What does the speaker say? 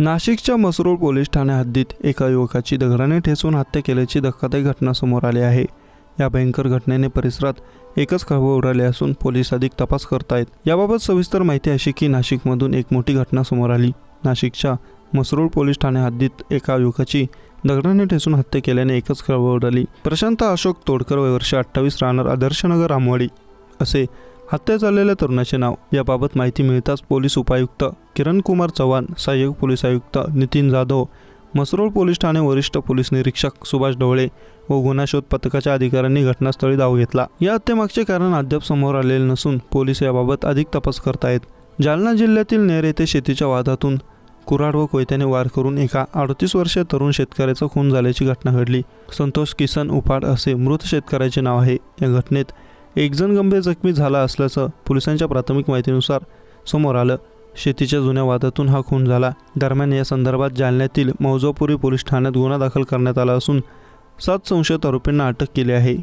नाशिकच्या मसरूळ पोलीस ठाणे हद्दीत एका युवकाची दगडाने ठेचून हत्या केल्याची धक्कादायक घटना समोर आली आहे. या भयंकर घटनेने परिसरात एकच खळबळ उडाली असून पोलीस अधिक तपास करतायत. याबाबत सविस्तर माहिती अशी की नाशिकमधून एक मोठी घटना समोर आली. नाशिकच्या मसरूळ पोलीस ठाणे हद्दीत एका युवकाची दगडाने ठेचून हत्या केल्याने एकच खळबळ उडाली. प्रशांत अशोक तोडकर वय वर्ष अठ्ठावीस राहणार आदर्शनगर रामवाडी असे हत्या झालेल्या तरुणाचे नाव. याबाबत माहिती मिळताच पोलीस उपायुक्त किरण कुमार चव्हाण सहाय्यक पोलीस आयुक्त नितीन जाधव मसरोळ पोलीस ठाणे वरिष्ठ पोलीस निरीक्षक सुभाष ढवळे व गुन्हा शोध पथकाच्या अधिकाऱ्यांनी घटनास्थळी धाव घेतला. या हत्येमागचे कारण अद्याप समोर आलेले नसून पोलीस याबाबत अधिक तपास करतायत. जालना जिल्ह्यातील नेर येथे शेतीच्या वादातून कुऱ्हाड व कोयत्याने वार करून एका अडतीस वर्षीय तरुण शेतकऱ्याचा खून झाल्याची घटना घडली. संतोष किसन उपाड असे मृत शेतकऱ्याचे नाव आहे. या घटनेत एकजण गंभीर जखमी झाला असल्याचं पोलिसांच्या प्राथमिक माहितीनुसार समोर आलं. शेतीच्या जुन्या वादातून हा खून झाला. दरम्यान या संदर्भात जालन्यातील मौजापुरी पोलीस ठाण्यात गुन्हा दाखल करण्यात आला असून सात संशयित आरोपींना अटक केली आहे.